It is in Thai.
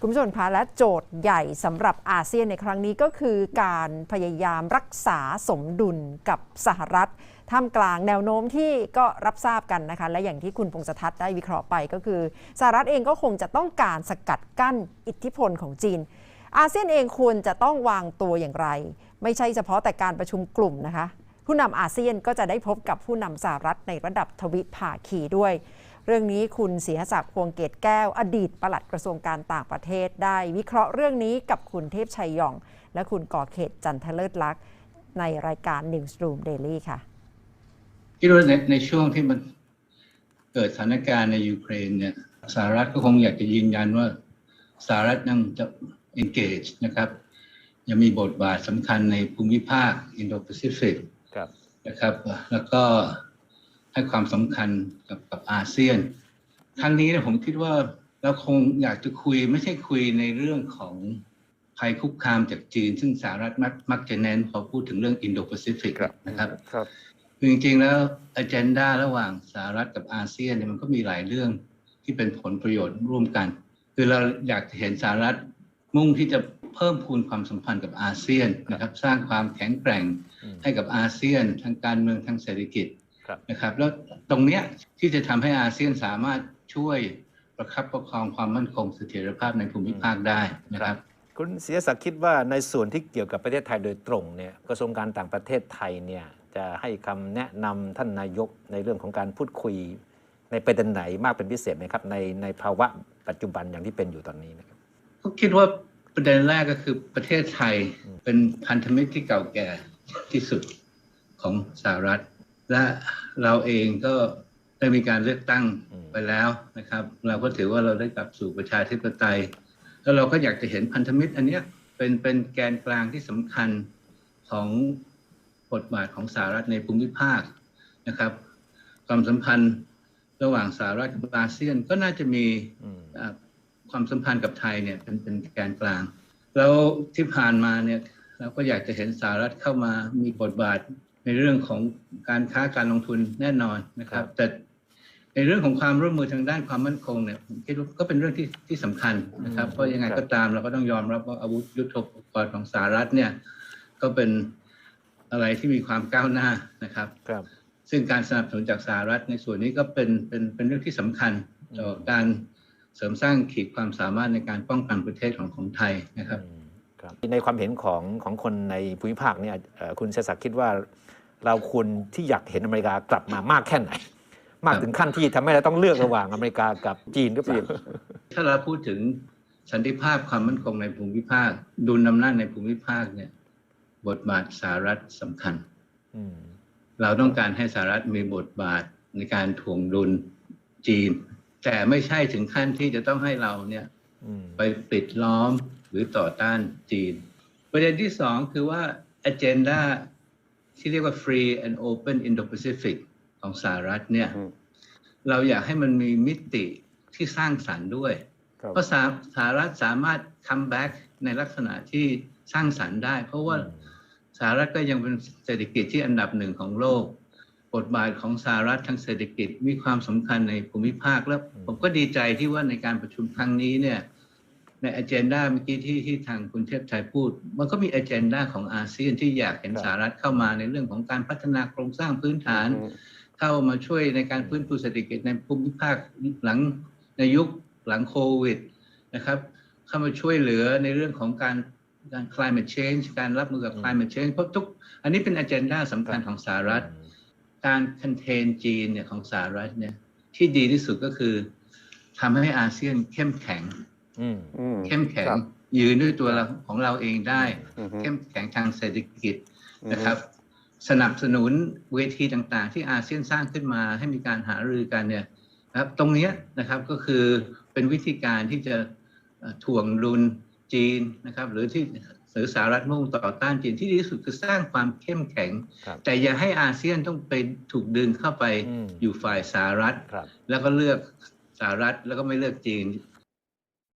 คุณผู้ชมคะและโจทย์ใหญ่สำหรับอาเซียนในครั้งนี้ก็คือการพยายามรักษาสมดุลกับสหรัฐท่ามกลางแนวโน้มที่ก็รับทราบกันนะคะ และอย่างที่คุณพงษทัศน์ได้วิเคราะห์ไปก็คือสหรัฐเองก็คงจะต้องการสกัดกั้นอิทธิพลของจีน อาเซียนเองควรจะต้องวางตัวอย่างไร ไม่ใช่เฉพาะแต่การประชุมกลุ่มนะคะ ผู้นำอาเซียนก็จะได้พบกับผู้นำสหรัฐในระดับทวิภาคีด้วย เรื่องนี้คุณศรีหศักดิ์พวงเกตแก้ว อดีตปลัดกระทรวงการต่างประเทศได้ วิเคราะห์เรื่องนี้กับคุณเทพชัยหย่อง และคุณก่อเขตจันทเลิศลักษณ์ในรายการ Newsroom Daily ค่ะคิดว่าในในช่วงที่มันเกิดสถานการณ์ในยูเครนเนี่ยสหรัฐก็คงอยากจะยืนยันว่าสหรัฐยังจะ engage นะครับยังมีบทบาทสำคัญในภูมิภาคอินโดแปซิฟิกครับนะครับ แล้วก็ ให้ความสำคัญกับกับอาเซียน ครั้งนี้เนยผมคิดว่าเราคงอยากจะคุยไม่ใช่คุยในเรื่องของภัยคุกคามจากจีน ซึ่งสหรัฐมักมักจะเน้นพอพูดถึงเรื่องอินโดแปซิฟิกนะครับครับคือจริงๆแล้วอ g e n d a ระหว่างสหรัฐกับอาเซียนเนี่ยมันก็มีหลายเรื่องที่เป็นผลประโยชน์ร่วมกัน คือเราอยากจะเห็นสหรัฐมุ่งที่จะเพิ่มพูนความสัมพันธ์กับอาเซียนนะครับ สร้างความแข็งแกร่งอืมให้กับอาเซียนทางการเมืองทางเศรษฐกิจครับ นะครับ แล้วตรงเนี้ยที่จะทำให้อาเซียนสามารถช่วยประคับประคองความมั่นคงเสถียรภาพในภูมิภาคได้นะครับคุณเสียศักดิ์คิดว่าในส่วนที่เกี่ยวกับประเทศไทยโดยตรงเนี่ยกระทรวงการต่างประเทศไทยเนี่ยจะให้คำแนะนำท่านนายกในเรื่องของการพูดคุย ในประเด็นไหนมากเป็นพิเศษไหมครับ ในในภาวะปัจจุบันอย่างที่เป็นอยู่ตอนนี้นะครับก็คิดว่าประเด็นแรกก็คือประเทศไทยเป็นพันธมิตรที่เก่าแก่ที่สุดของสหรัฐ และเราเองก็ได้มีการเลือกตั้งอืมไปแล้วนะครับ เราก็ถือว่าเราได้กลับสู่ประชาธิปไตย แล้วเราก็อยากจะเห็นพันธมิตร อันเนี้ยเป็นเป็นแกนกลางที่สำคัญของบทบาทของสหรัฐในภูมิภาคนะครับ ความสัมพันธ์ระหว่างสหรัฐกับอาเซียนก็น่าจะมีอืมอ่าความสัมพันธ์กับไทยเนี่ยเป็นเป็นแกนกลาง แล้วที่ผ่านมาเนี่ยเราก็อยากจะเห็นสหรัฐเข้ามามีบทบาท ในเรื่องของการค้าการลงทุนแน่นอนนะครับ แต่ในเรื่องของความร่วมมือทางด้านความมั่นคงเนี่ยผมคิดว่าก็เป็นเรื่องที่ที่สำคัญนะครับอืมเพราะยังไงครับก็ตามเราก็ต้องยอมรับว่าอาวุธยุทโธปกรณ์ของสหรัฐเนี่ยก็เป็นอะไรที่มีความก้าวหน้านะครับ ครับ ซึ่งการสนับสนุนจากสหรัฐในส่วนนี้ก็เป็นเป็นเป็นเรื่องที่สำคัญต่อการเสริมสร้างขีดความสามารถในการป้องกันประเทศของของไทยนะครับอืมครับในความเห็นของของคนในภูมิภาคเนี่ยเอ่อคุณเสียศักดิ์คิดว่า เราควรที่อยากเห็นอเมริกากลับมามากแค่ไหน มากถึงขั้นที่ทำให้เราต้องเลือกระหว่างอเมริกากับจีนหรือเปล่าถ้าเราพูดถึงสันติภาพความมั่นคงในภูมิภาคดุลอำนาจในภูมิภาคเนี่ย บทบาทสหรัฐสำคัญอืมเราต้องการให้สหรัฐมีบทบาทในการถ่วงดุลจีน แต่ไม่ใช่ถึงขั้นที่จะต้องให้เราเนี่ยอืมไปปิดล้อมหรือต่อต้านจีน ประเด็นที่สองคือว่า agenda ที่เรียกว่า free and open Indo-Pacific ของสหรัฐเนี่ยอืมเราอยากให้มันมีมิติที่สร้างสรรค์ด้วยครับเพราะสหสหรัฐสามารถ come back ในลักษณะที่สร้างสรรค์ได้ เพราะว่าสหรัฐก็ยังเป็นเศรษฐกิจที่อันดับหนึ่งของโลกบทบาทของสหรัฐทางเศรษฐกิจมีความสำคัญในภูมิภาคแล้ว ผมก็ดีใจที่ว่าในการประชุมครั้งนี้เนี่ย ใน agenda เมื่อกี้ที่ที่ทางคุณเทพชัยพูด มันก็มี agenda ของอาเซียนที่อยากเห็นครับสหรัฐเข้ามาในเรื่องของการพัฒนาโครงสร้างพื้นฐานอืมเข้ามาช่วยในการฟื้นฟูเศรษฐกิจในภูมิภาคหลังในยุคหลังโควิดนะครับเข้ามาช่วยเหลือในเรื่องของการการ climate change การรับมือกับอืม climate change เพราะทุก อันนี้เป็น agenda สำคัญของสหรัฐ การ contain จีนเนี่ยของสหรัฐเนี่ยที่ดีที่สุดก็คือทำให้อาเซียนเข้มแข็งอืมอืม เข้มแข็งครับยืนด้วยตัวเราของเราเองได้อืมเข้มแข็งทางเศรษฐกิจนะครับ สนับสนุนเวทีต่างๆ ที่อาเซียนสร้างขึ้นมาให้มีการหารือกันเนี่ยนะครับตรงเนี้ยนะครับก็คือเป็นวิธีการที่จะเอ่อถ่วงดุลจีนนะครับ หรือที่หรือสหรัฐมุ่งต่อต้านจีนที่ดีที่สุดคือสร้างความเข้มแข็งครับแต่อย่าให้อาเซียนต้องไปถูกดึงเข้าไปอืมอยู่ฝ่ายสหรัฐครับแล้วก็เลือกสหรัฐแล้วก็ไม่เลือกจีน